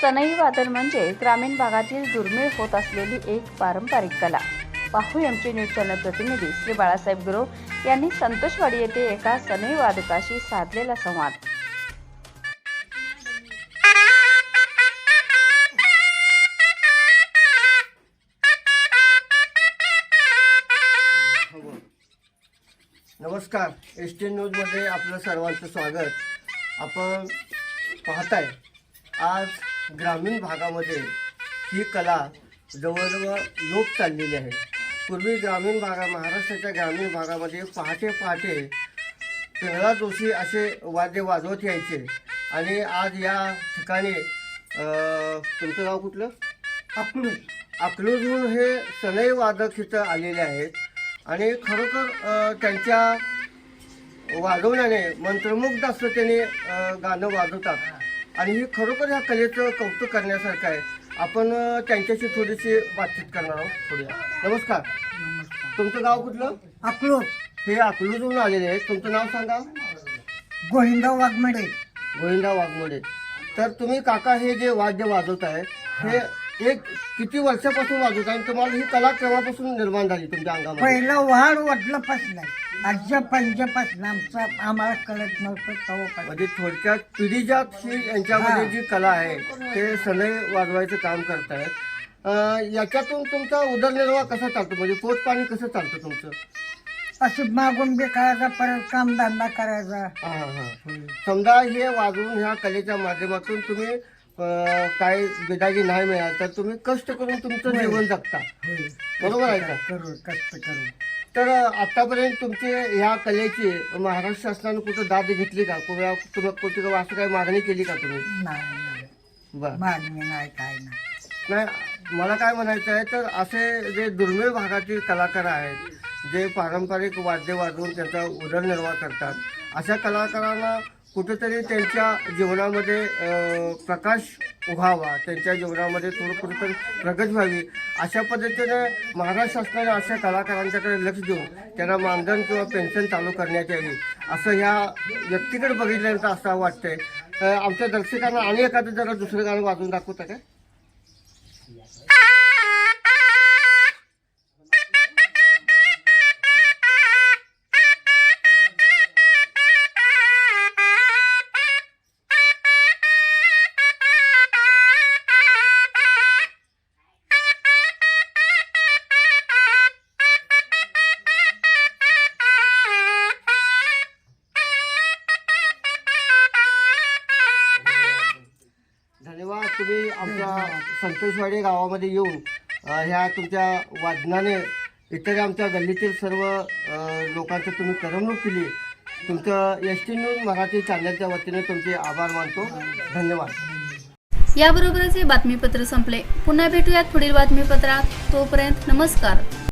सनई वादन म्हणजे ग्रामीण भागातील दुर्मिळ होत असलेली एक पारंपरिक कला. पाहू आमचे न्यूज चॅनल प्रतिनिधी श्री बाळासाहेब गुरव यांनी संतोषवाडी येथे एका सनई वादकाशी साधलेला संवाद. नमस्कार. एस टी न्यूजमध्ये आपलं सर्वांचं स्वागत. आपण पाहताय आज ग्रामीण भागामध्ये ही कला जवळजवळ लोप चाललेली आहे. पूर्वी ग्रामीण भागा महाराष्ट्राच्या ग्रामीण भागामध्ये पहाटे पहाटे पिंगळा जोशी असे वाद्य वाजवत यायचे. आणि आज या ठिकाणी तुमचं नाव कुठलं? अकलूज. अकलूजहून हे सनई वादक इथं आलेले आहेत. आणि खरोखर त्यांच्या वाजवण्याने मंत्रमुग्ध असं त्यांनी गाणं वाजवतात. आणि ही खरोखर ह्या कलेचं कौतुक करण्यासारखं आहे. आपण त्यांच्याशी थोडीशी बातचीत करणार आहोत थोड्या नमस्कार. तुमचं गाव कुठलं? अकलूज. हे अकलूजहून आलेले आहेत. तुमचं नाव सांगा. गोविंदा वाघमडे. गोविंदा वाघमोडे. तर तुम्ही काका हे जे वाद्य वाजवत आहे हे एक किती वर्षापासून वाजवत आहे आणि तुम्हाला ही कला केव्हापासून निर्माण झाली तुमच्या अंगामध्ये? पहिलं वाढ वडलं आजच्या पंजापासून आमचं आम्हाला कळत नव्हतं तेव्हापासून म्हणजे थोडक्यात पिढीजात ही यांच्यामध्ये जी कला आहे ते सनई वाजवायचं काम करतायत. अं, याच्यातून तुमचा उदरनिर्वाह कसा चालतो? म्हणजे पोट पाणी कसं चालतं तुमचं? असं मागून बी करायचा परत कामधंदा करायचा. हा हा समजा हे वाजवून ह्या कलेच्या माध्यमातून तुम्ही अं, काय बिदागी नाही मिळाल तर तुम्ही कष्ट करून तुमचं जीवन जगता. बरोबर आहे का? करू कष्ट करू. तर आतापर्यंत तुमची ह्या कलेची महाराष्ट्र शासनाने कुठं दाद घेतली का? कुठं तुम्ही असं काही मागणी केली का तुम्ही? नाही नाही बरं. मागणी नाही काय नाही. नाही मला काय म्हणायचं आहे तर असे जे दुर्मिळ भागातील कलाकार आहेत जे पारंपरिक वाद्य वाजवून त्यांचा उदरनिर्वाह करतात अशा कलाकारांना कुठेतरी त्यांच्या जीवनामध्ये प्रकाश उभावा त्यांच्या जीवनामध्ये थोडं कुठेतरी प्रगत व्हावी अशा पद्धतीने महाराष्ट्र शासनाने अशा कलाकारांच्याकडे लक्ष देऊन त्यांना मानधन किंवा पेन्शन चालू करण्यात यावी असं ह्या व्यक्तीकडे बघितल्यानंतर असं वाटतंय. आमच्या दर्शकांना आणि एखादं जरा दुसरं गाणं वाजून दाखवतं काय तुम्ही आमच्या संतोषवाडी गावामध्ये येऊन ह्या तुमच्या वादनाने इतर आमच्या गल्लीतील सर्व लोकांचं तुम्ही करमणूक केली. तुमचं एस टी न्यूज मराठी चॅनलच्या वतीने तुमचे आभार मानतो. धन्यवाद. याबरोबरच हे बातमीपत्र संपले. पुन्हा भेटूयात पुढील बातमीपत्रात. तोपर्यंत नमस्कार.